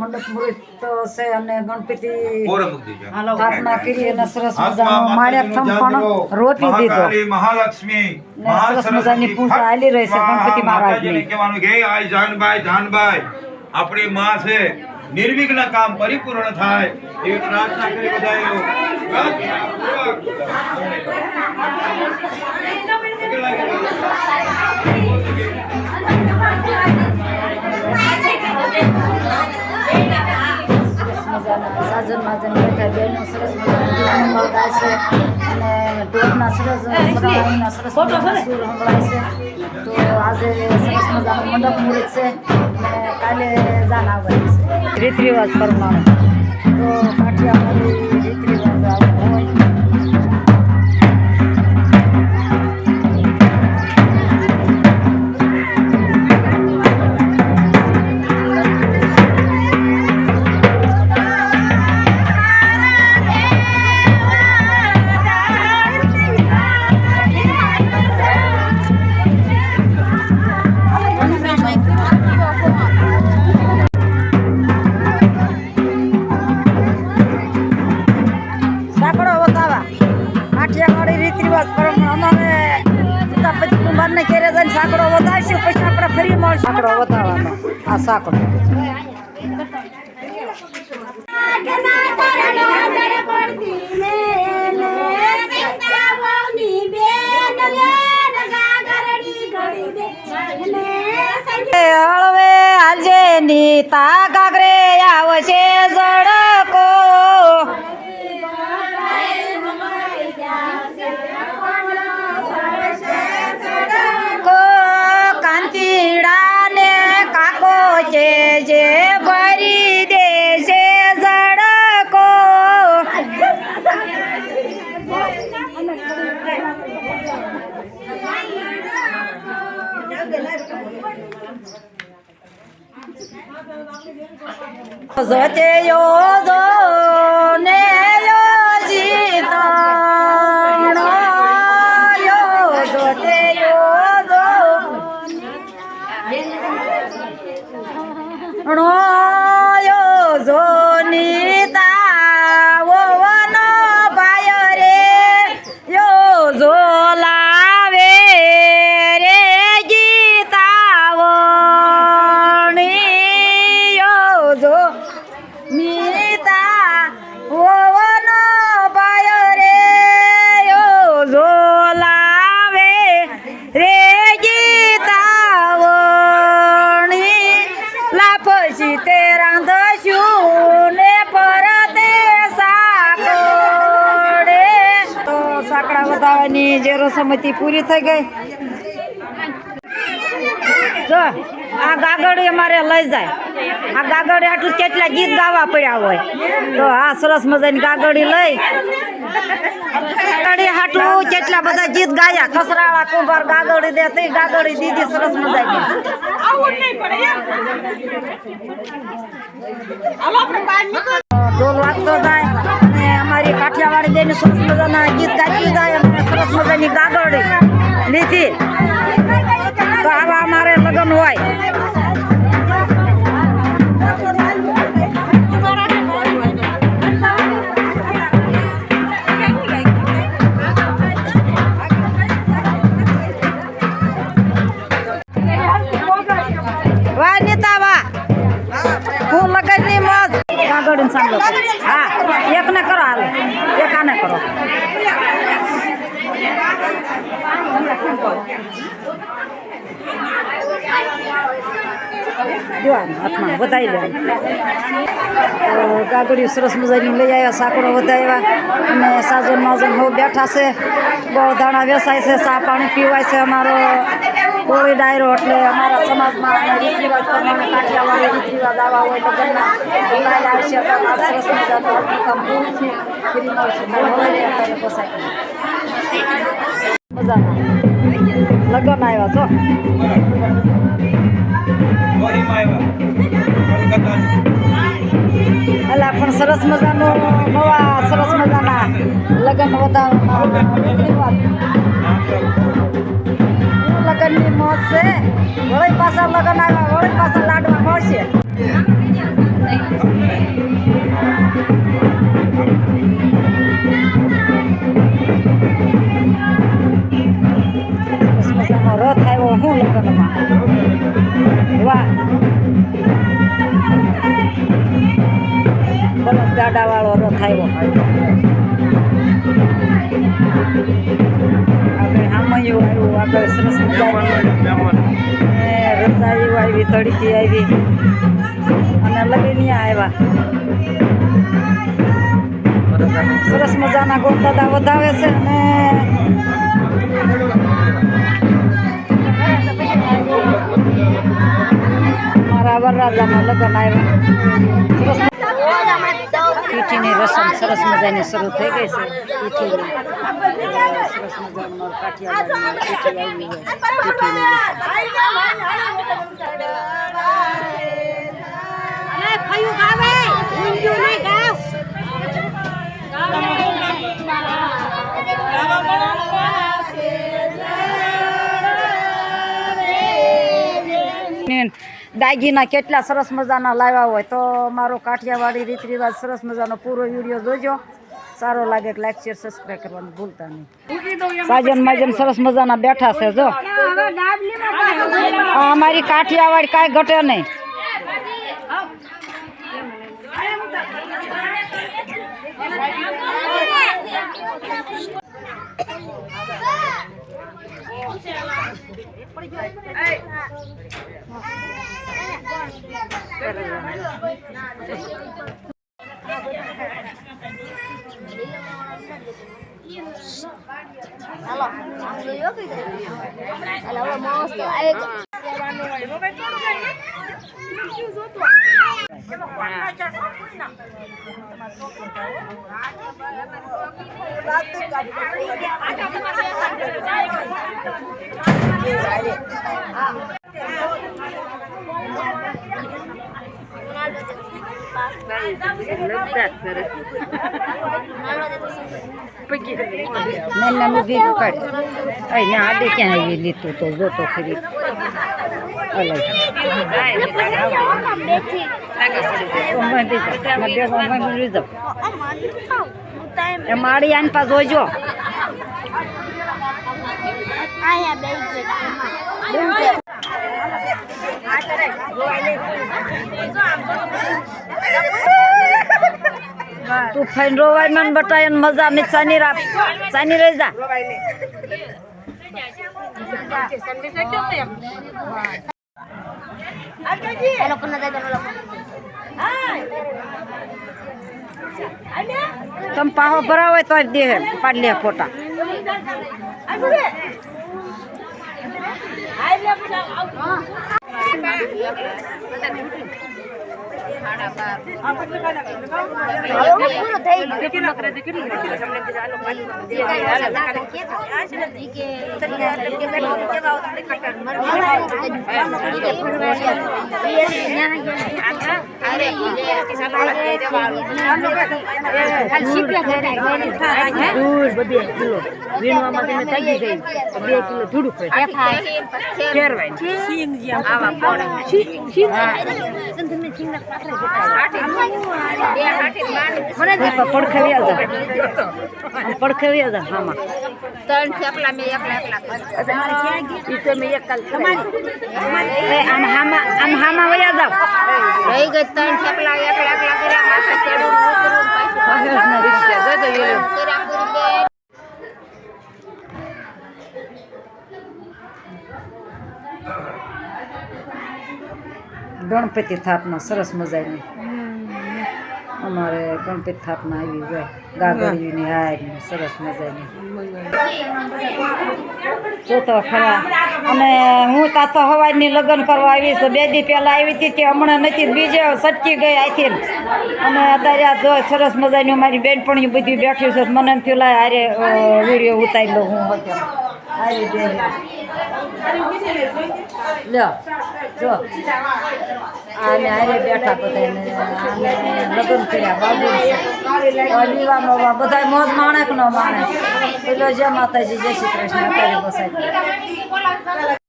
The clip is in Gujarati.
મંડપ મુહૂર્ત છે અને ગણપતિ કોરે સ્થાપના કરી અને સરસ મજાનો માળિયા પણ રોપી દીધો. મહાલક્ષ્મી સરસ મજાની પૂજા હાલી રહી છે ગણપતિ મહારાજની. કહેવાનું કે આય જાનભાઈ જાનભાઈ આપણી માં છે. નિર્વિઘ્ન કામ પરિપૂર્ણ થાય. એવી પ્રાર્થના કરી બધાએ. માજન બેઠા બહેનો સરસ મજાના ગાય છે. અને ઢોકના સરસ સરવાણીના સરસ સૂર સંભળાય છે. તો આજે સરસ મજાનું મંડપ મુહૂર્ત છે. અને કાલે જાન આવવાની છે. રીત રિવાજ પ્રમાણે. તો કાઠિયાવાડી રીત રિવાજ આવે હોય. સાંકળો વધારવાનો. આ સાંકળો હળવે આજે નીતા ગાગરે આવશે જડકો જોતે યોજો ને યોજિતણો યોજો તે યોજો ણો યોજો નીતા સાંકડા વધારવાની જે રસમતી પૂરી થઈ ગઈ. જો આ ગાગડી અમારે લઈ જાય. આ ગાગડી આટલું કેટલા ગીત ગાવા પડ્યા હોય. તો આ સરસ મજાની ગાગડી લઈ. ગાગડી હાટલું કેટલા બધા ગીત ગાયા? કસરાળા કુંભાર ગાગડી દે તે ગાગડી દીધી સરસ મજાની. ડોલ વાગતો જાય. કાઠિયાવાડી બેન સરસ મજાના ગીત ગાતી જાય અને સરસ મજાની ગાગડી લીધી. તો આવા અમારે લગ્ન હોય. હા, એકને કરો હાલ. એક આને કરો દેવાનું હાથમાં વધાઈ લેવાનું સરસ મજાની લઈ આવ્યા સાકડો વધાવ્યા. અને સાજન માજન હો બેઠા છે. બહુ દાણા વેસાય છે, ચા પાણી પીવાય છે અમારો. કોળી આવ્યો એટલે અમારા સમાજમાં રીત રિવાજ પ્રમાણે કાઠિયાવાડી રીત રિવાજ આવા હોય તો ઘરના કાલે આવશે છે પોસાય મજામાં. લગ્ન આવ્યા છો? અલા, પણ સરસ મજાનું નવા સરસ મજાના લગ્ન રિવાજ લગ્નની મોજ છે. વળી પાછા લગ્ન આવ્યા, વળી પાછા લાડવા મળશે. રથ આવ્યો હું લગ્નમાં. વાહ. બળદ ગાડાવાળો રથ આવ્યો. હામયું આવ્યું આગળ સરસ મજાની રસાયું આવી તડકી આવી. અને લગીનિયા આવ્યા. સરસ મજાના ગોપદાદા વધાવે છે અને મારા વરરાજાના લગ્ન આવ્યા. સરસ પીઠીની રસમ સરસ મજાની શરૂ થઈ ગઈ છે. પીઠીની સરસ મજાનું મારું કાઠિયાવાડની પીઠી આવી હોય ને દાગીના કેટલા સરસ મજાના લાવ્યા હોય તો મારો કાઠિયાવાડી રીત રિવાજ સરસ મજાનો પૂરો વીડિયો જોજો. સારો લાગે લાઈક શેર સબસ્ક્રાઈબ કરવાનું ભૂલતા નહીં. સાજન માજન સરસ મજાના બેઠા છે, જો. અમારી કાઠિયાવાડી કાંઈ ઘટે નહીં. હા મેં ભેગું કાઢ અહીં આડે ક્યાં આવી લીધું તો જોતો ખરી માળી આને પા જોજો તું ફાઈન રોવાય મને બટાય મજા ને ચાની રાખ ચાની રહી જા. તમે પાહો ભરાવો તો દે પાડી લે ફોટા. દૂર બધી કિલો વીણવામાં તમે તાગી ગઈ બે કિલો થોડું ફેરવાય પડખવ્યા જા પડખવ્યા જા આમાં ત્રણ થેપલા મેં એકલા એકલા ઈ તો મેં એક કાલ એ આમ હામાં આમ હામાં વયા જાવ રહી ગઈ ત્રણ થેપલા એકલા એકલા કર્યા માથે ગણપતિ થાપમાં સરસ મજાની. અમારે ગણપતિ થાપમાં આવી હોય. ગાગડીની હારની સરસ મજાની. જોતો ખરા. અને હું તાતો હવાજની લગ્ન કરવા આવી છું બે દી પહેલાં આવી હતી કે હમણાં નથી. બીજે સટકી ગઈ આથી. અને અત્યારે આ જો સરસ મજાની મારી બેનપણી બધી બેઠી છે. મને લાય હારે વીડિયો ઉતારી લઉં હું બે લ્યો જો. આને હારે બેઠા બધા લગ્ન કર્યા બાબુ દીવાનો બધા મોજ માણે કે ન માણે પેલો જે માતાજી, જય શ્રી કૃષ્ણ. અત્યારે બસાય